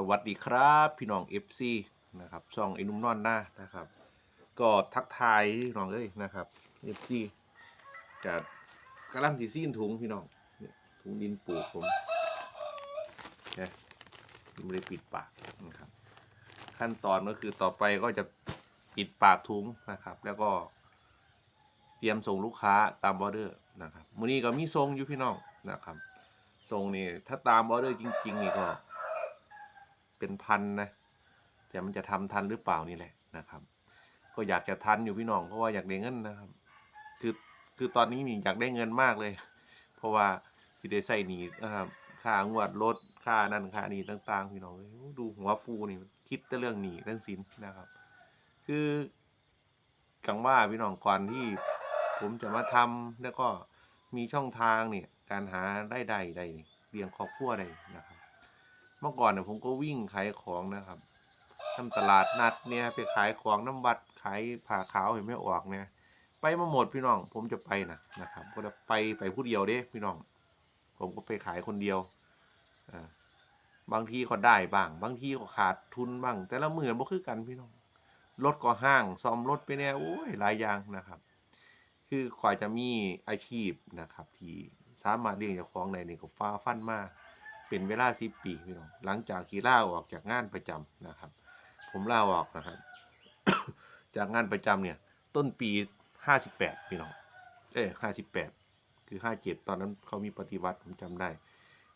สวัสดีครับพี่น้อง FC นะครับช่องไอ้นุ่มนอนหน้านะครับ ก็ทักทายพี่น้องเอ้ยนะครับ FC จะกำลังสีซีนถุงพี่น้องเนี่ยถุงดินปลูกผมนะไม่ได้ปิดปากนะครับ ขั้นตอนก็คือต่อไปก็จะปิดปากถุงนะครับ แล้วก็เตรียมส่งลูกค้าตามออเดอร์นะครับมื้อนี้ก็มีทรงอยู่พี่น้องนะครับทรงนี่ถ้าตามออเดอร์จริงๆนี่ก็ เป็นพันนะแต่มันจะทำทันหรือเปล่านี่แหละนะครับ ก็อยากจะทันอยู่พี่น้องเพราะว่าอยากได้เงินนะครับ คือคือตอนนี้นี่อยากได้เงินมากเลย เพราะว่าที่ได้ใส่หนีนะครับค่างวดรถค่านั่นค่านี้ต่าง ๆ พี่น้องดูหัวฟูนี่คิดแต่เรื่องหนีทั้งสิ้นนะครับ คือกังว่าพี่น้องก่อนที่ผมจะมาทำแล้วก็มีช่องทางเนี่ยการหาได้ใดใดเลี้ยงครอบครัวใดนะครับ มื่อก่อนเนี่ยผมก็วิ่งขายของนะครับทำตลาดนัดเนี่ยไปขายของน้ำวัดขายผ่าขาวเห็นไม่ออกเนี่ย ไปมาหมดพี่น้องผมจะไปนะนะครับ ก็จะไปไปผู้เดียวเด้พี่น้อง ผมก็ไปขายคนเดียวอ่าบางทีก็ได้บ้าง บางทีก็ขาดทุนบ้าง แต่ละหมือบ่คือกันพี่น้องรถก็ห้างซ่อมรถไปเนี่ยโอ้ยหลายอย่างนะครับ คือขวายจะมีอาชีพนะครับ ที่สามารถเลี้ยงเจ้าของได้นี่ก็ฟ้าฟันมาก เป็นเวลาสิบปีพี่น้องหลังจากที่ล่าออกจากงานประจำนะครับ ผมล่าออกนะครับ จากงานประจำเนี่ย ต้นปีห้าสิบแปดพี่น้องเอ้ห้าสิบแปดคือห้าเจ็ดตอนนั้นเขามีปฏิวัติผมจำได้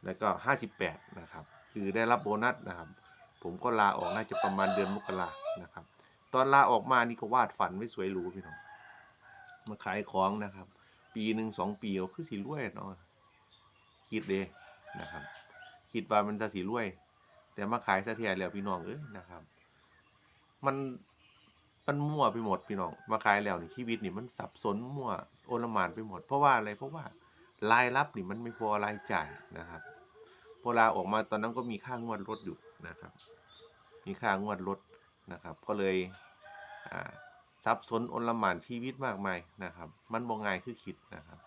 แล้วก็ห้าสิบแปดนะครับ คือได้รับโบนัสนะครับ ผมก็ลาออกน่าจะประมาณเดือนมกรานะครับ ตอนลาออกมานี่ก็วาดฝันไม่สวยหรูพี่น้องมาขายของนะครับ ปีหนึ่งสองปีก็คือสิรวยเนาะคิดเลยนะครับ คิดว่ามันจะสีรวย แต่มาขายซะเทียรแล้วพี่น้องเอ้ยนะครับ มันมันมั่วไปหมดพี่น้องมาขายแล้วนี่ชีวิตนี่มันสับสนมั่วโอลมานไปหมด เพราะว่าอะไรเพราะว่ารายรับนี่มันไม่พอรายจ่ายนะครับพอลาออกมาตอนนั้นก็มีค่างวดรถอยู่นะครับ มีค่างวดรถนะครับ ก็เลยอ่าซับซ้อนโอลหมานชีวิตมากมายนะครับ มันบ่ง่ายคือคิดนะครับ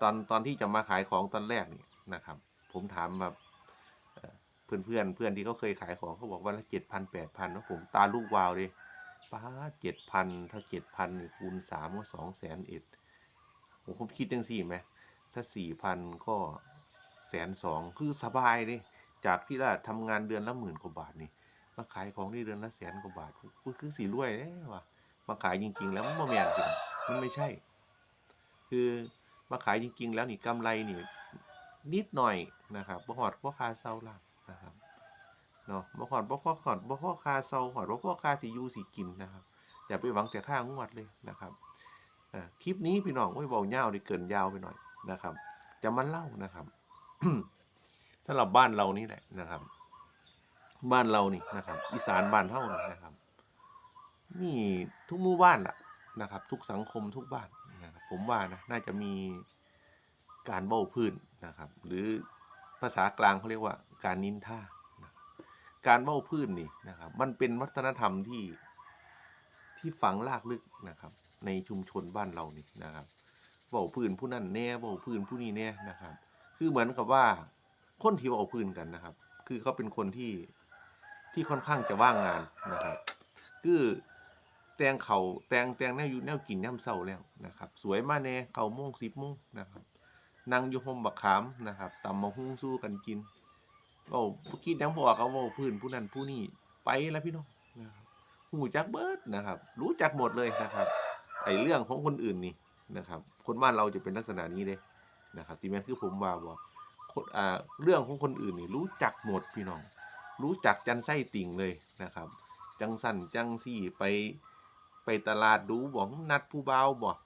ตอนตอนที่จะมาขายของตอนแรกนี่นะครับ ผมถามแบบ อนเพื่อนเพื่อนที่เขาเคยขายของเขาบอกวันละเจ็ดพันแปดพันแล้วผมตาลูกวาวเลยป้าเจ็ดพันถ้าเจ็ดพันคูณสามก็สองแสนเอ็ดผมผมคิดจังสี่ไหมถ้าสี่พันก็แสนสองคือสบายเลยจากที่ละทำงานเดือนละหมื่นกว่าบาทนี่มาขายของได้เดือนละแสนกว่าบาทคือคือสีรวยเลยว่ะมาขายจริง ๆ แล้วมันบ่แม่นจริงมันไม่ใช่ คือมาขายจริง ๆ แล้วนี่กำไรนี่นิดหน่อยนะครับบ่หอดบ่คาเซาล่ะนะครับ เนาะบ่หอดบ่พอหอดบ่พอคาเซาหอดบ่พอคาสิยูสิกินนะครับอย่าไปหวังแต่ค่างวดเลยนะครับคลิปนี้พี่น้องโอ้ยเว้ยาวดิเกินยาวไปหน่อยนะครับ จะมาเล่านะครับสำหรับบ้านเรานี่แหละนะครับ บ้านเรานี่นะครับ อีสานบ้านเฮานี่นะครับมีทุกหมู่บ้านล่ะนะครับ ทุกสังคมทุกบ้านนะครับผมว่านะน่าจะมีการเบ้าพื้นนะครับ หรือภาษากลางเขาเรียกว่าการนินท่า การเบ้าพื้นนี่นะครับ มันเป็นวัฒนธรรมที่ที่ฝังลากลึกนะครับ ในชุมชนบ้านเรานี่นะครับเบ้าพื้นผู้นั้นแน่เบ้าพื้นผู้นี้แน่นะครับ คือเหมือนกับว่าคนที่เบ้าพื้นกันนะครับ คือเขาเป็นคนที่ที่ค่อนข้างจะว่างงานนะครับ คือแตงเขาแตงแตงแนวอยู่แนวกินย่ำเศร้าแล้วนะครับ สวยมาแน่เก้าโมงสิบโมงนะครับนั่งอยู่ห่มบักขามนะครับตำมาหุ้งสู้กันกิน เว้าผู้คิดยังบอกเขาเว่าพื้นผู้นั้นผู้นี้ไปแล้วพี่น้องนะครับหูจักเบิดนะครับ รู้จักหมดเลยนะครับไอเรื่องของคนอื่นนี่นะครับ คนบ้านเราจะเป็นลักษณะนี้เลยนะครับที่แม่คือผมว่าบอกเรื่องของคนอื่นนี่รู้จักหมดพี่น้อง รู้จักจันไส้ติ่งเลยนะครับ จังสั่นจังซี่ไปไปตลาดดูบอกนัดผู้เบาบอก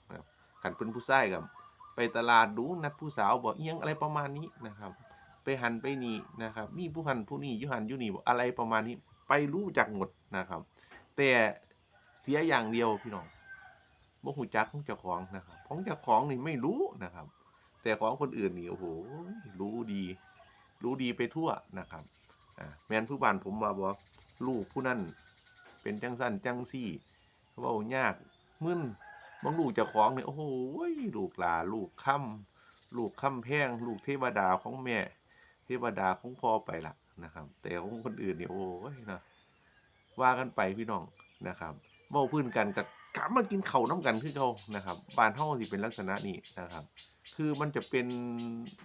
ขันเป็นผู้ชายกับไปตลาดดูนัดผู้สาวบอกเอียงอะไรประมาณนี้นะครับ หันไปนี่นะครับ มีผู้หันผู้นี่ยุหันยุนี่อกอะไรประมาณนี้ไปรู้จักหมดนะครับ แต่เสียอย่างเดียวพี่น้องบ่หูจักของเจ้าของนะครับ ของเจ้าของนี่ไม่รู้นะครับ แต่ของคนอื่นนี่โอ้โหรู้ดี รู้ดีไปทั่วนะครับอ่าแมนผู้บ้านผมมาบอกลูกผู้นั่นเป็นจังสั้นจังซี่เว้ายากมึนบางลูกเจ้าของเนี่ยโอ้โหลูกหลาลูกค่ำลูกค่ำแพงลูกเทวดาของแม่ เทวดาของพ่อไปละนะครับ แต่ของคนอื่นเนี่ยโอ้ยนะว่ากันไปพี่น้องนะครับเว้าพื้นกันกับกลับมากินเข้าน้ำกันคือเขานะครับบ้านเฮาสิเป็นลักษณะนี้นะครับ คือมันจะเป็น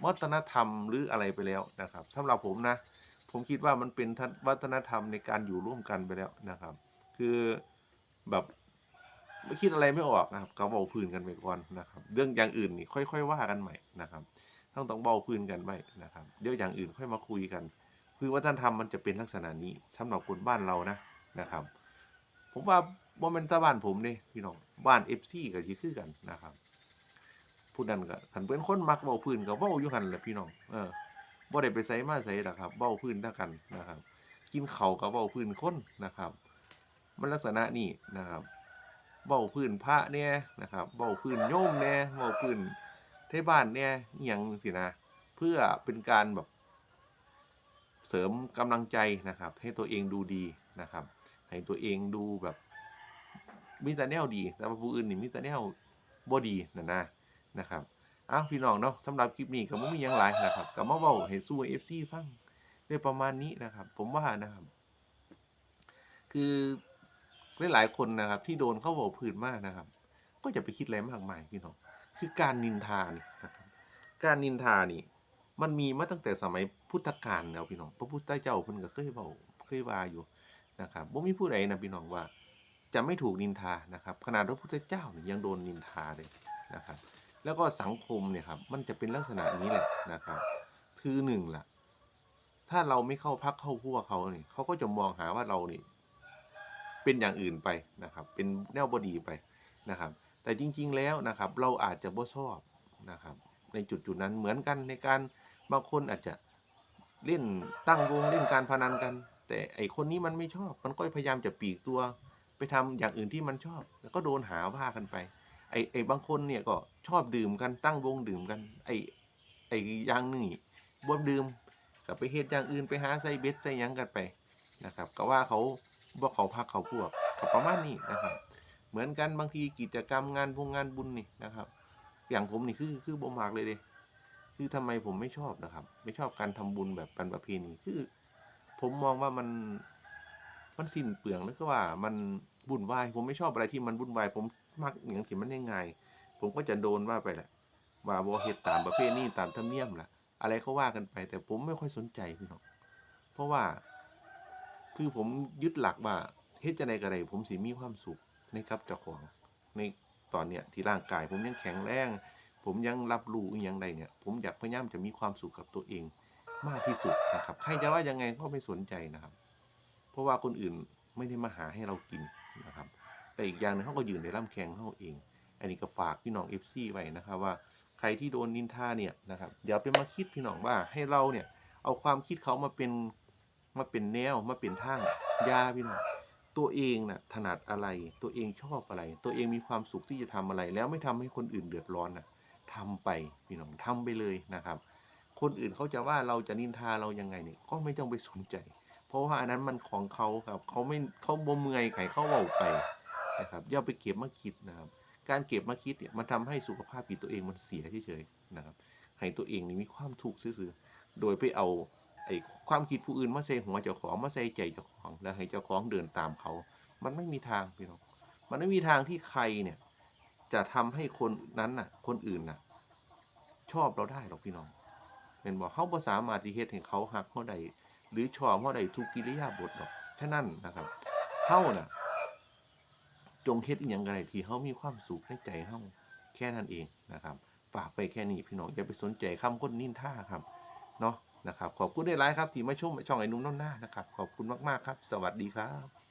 วัฒนธรรมหรืออะไรไปแล้วนะครับสำหรับผมนะ ผมคิดว่ามันเป็นทัศวัฒนธรรมในการอยู่ร่วมกันไปแล้วนะครับ คือแบบไม่คิดอะไรไม่ออกนะครับก็เบาพื้นกันไปก่อนนะครับ เรื่องอย่างอื่นนี่ค่อย ๆ ว่ากันใหม่นะครับ ต้องต้องเบาพื้นกันไว้นะครับ เดี๋ยวอย่างอื่นค่อยมาคุยกัน คือวัฒนธรรมมันจะเป็นลักษณะนี้สำหรับคนบ้านเรานะนะครับ ผมว่าบ่แม่นตาบ้านผมเด้พี่น้องบ้าน FC ก็สิคือกันนะครับผู้นั้นก็คันเป็นคนมักเว้าพื้นก็เว้าอยู่หันแหละพี่น้องเออบ่ได้ไปไสมาไสดอกครับเว้าพื้นเท่ากันนะครับ กินเข้าวก็เว้าพื้นคนนะครับ มันลักษณะนี้นะครับเว้าพื้นพระเนี่ยนะครับเว้าพื้นโยมแน่เว้าพื้น เทศบ้านเนี่ยอหยังสินะ เพื่อเป็นการแบบ เสริมกำลังใจนะครับ ให้ตัวเองดูดีนะครับ ให้ตัวเองดูแบบมีแต่แนวดี แต่ว่าผู้อื่นนี่มีแต่แนวบ่ดีนะนะนะครับอ้าวพี่น้องเนาะสำหรับคลิปนี้ก็บ่มีหยังหลายนะครับก็มาเว้าให้สู้ FC ฟังได้ประมาณนี้นะครับ ผมว่านะครับ คือหลายๆคนนะครับ ที่โดนเข้าเว้าพื้นมากนะครับ ก็จะไปคิดอะไรมากมายพี่น้อง คือการนินทานี่นะครับการนินทานี่ มันมีมาตั้งแต่สมัยพุทธกาลแล้วพี่น้องพระพุทธเจ้าเพิ่นก็เคยเว้าเคยว่าอยู่นะครับบ่มีผู้ใดนะพี่น้องว่า จะไม่ถูกนินทานะครับขนาดพระพุทธเจ้าเนี่ยยังโดนนินทาเลยนะครับ แล้วก็สังคมเนี่ยครับมันจะเป็นลักษณะนี้แหละนะครับคือหนึ่งล่ะ ถ้าเราไม่เข้าพักเข้าพวกเขาเนี่ยเขาก็จะมองหาว่าเรานี่เป็นอย่างอื่นไปนะครับ เป็นแนวบดีไปนะครับ แต่จริง ๆ แล้วนะครับ เราอาจจะบ่ชอบนะครับ ในจุดจุดๆนั้นเหมือนกันในการบางคนอาจจะเล่นตั้งวงเล่นการพนันกัน แต่ไอคนนี้มันไม่ชอบ มันก็พยายามจะปีกตัวไปทำอย่างอื่นที่มันชอบ แล้วก็โดนหาว่ากันไป ไอไอบางคนเนี่ยก็ชอบดื่มกันตั้งวงดื่มกัน ไอไออย่างหนึ่งนี่บ่ดื่มก็ไปเฮ็ดอย่างอื่นไปหาใส่เบส่หยังกันไปนะครับ ก็ว่าเขาบ่เขาพักเขาพวกก็ประมาณนี้นะครับ เหมือนกันบางทีกิจกรรมงานพงงานบุญนี่นะครับ อย่างผมนี่คือคือบ่มักเลยเด้คือทำไมผมไม่ชอบนะครับ ไม่ชอบการทำบุญแบบเป็นประเพณีคือ ผมมองว่ามันมันสิ้นเปลืองแล้วก็ว่ามันวุ่นวาย ผมไม่ชอบอะไรที่มันวุ่นวาย ผมมักอย่างที่มันง่ายๆผมก็จะโดนว่าไปแหละว่าบ่เฮ็ดตามประเพณีตามธรรมเนียมล่ะ อะไรเขาว่ากันไป แต่ผมไม่ค่อยสนใจพี่น้องเพราะว่า คือผมยึดหลักว่าเฮ็ดจะไดก็ได้ผมสิมีความสุข ในกับเจ้าของในตอนเนี้ยที่ร่างกาย ผมยังแข็งแรง ผมยังรับรู้อย่างใดเนี่ย ผมอยากพยายามจะมีความสุขกับตัวเองมากที่สุดนะครับใครจะว่ายังไงก็ไม่สนใจนะครับ เพราะว่าคนอื่นไม่ได้มาหาให้เรากินนะครับ แต่อีกอย่างหนึงเขาก็ยืนในร่ำแข็งเขาเอง อันนี้ก็ฝากพี่น้อง FC ไว้นะครับว่าใครที่โดนนินทาเนี่ยนะครับอย่าไปมาคิดพี่น้องว่าให้เราเนี่ยเอาความคิดเขามาเป็นมาเป็นแนวมาเป็นทางยาพี่น้อง ตัวเองน่ะถนัดอะไร ตัวเองชอบอะไร ตัวเองมีความสุขที่จะทำอะไร แล้วไม่ทำให้คนอื่นเดือดร้อนน่ะทำไปพี่น้องทำไปเลยนะครับ คนอื่นเขาจะว่าเราจะนินทาเรายังไงเนี่ยก็ไม่ต้องไปสนใจ เพราะว่าอันนั้นมันของเขาครับเขาไม่เขาบ่เมื่อยไขเขาเว้าไปนะครับอย่าไปเก็บมาคิดนะครับ การเก็บมาคิดเนี่ยมันทำให้สุขภาพจิตตัวเองมันเสียเฉยๆนะครับให้ตัวเองนี่มีความทุกข์ซื่อๆโดยไปเอา ไอ้ความคิดผู้อื่นมาใส่หัวเจ้าของมาใส่ใจเจ้าของ แล้วให้เจ้าของเดินตามเขา มันไม่มีทางพี่น้องมันไม่มีทางที่ใครเนี่ย จะทำให้คนนั้นน่ะ คนอื่นน่ะ ชอบเราได้หรอกพี่น้องเป็นบอกเขาภาสามารถที่เฮ็ดให้เขาหักเขาใดหรือชอบเขาใดทุกกิริยาบทหรอกฉะนั้นนะครับเฮาน่ะ จงเฮ็ดอย่างไรที่เขามีความสุขในใจเฮาแค่นั้นเองนะครับ ฝากไปแค่นี้พี่น้องอย่าไปสนใจคำคนนินท่าครับ เนาะ นะครับ ขอบคุณได้หลายครับ ที่มาชมช่องไอ้นุ่มน้อหน้านะครับ ขอบคุณมากๆครับ สวัสดีครับ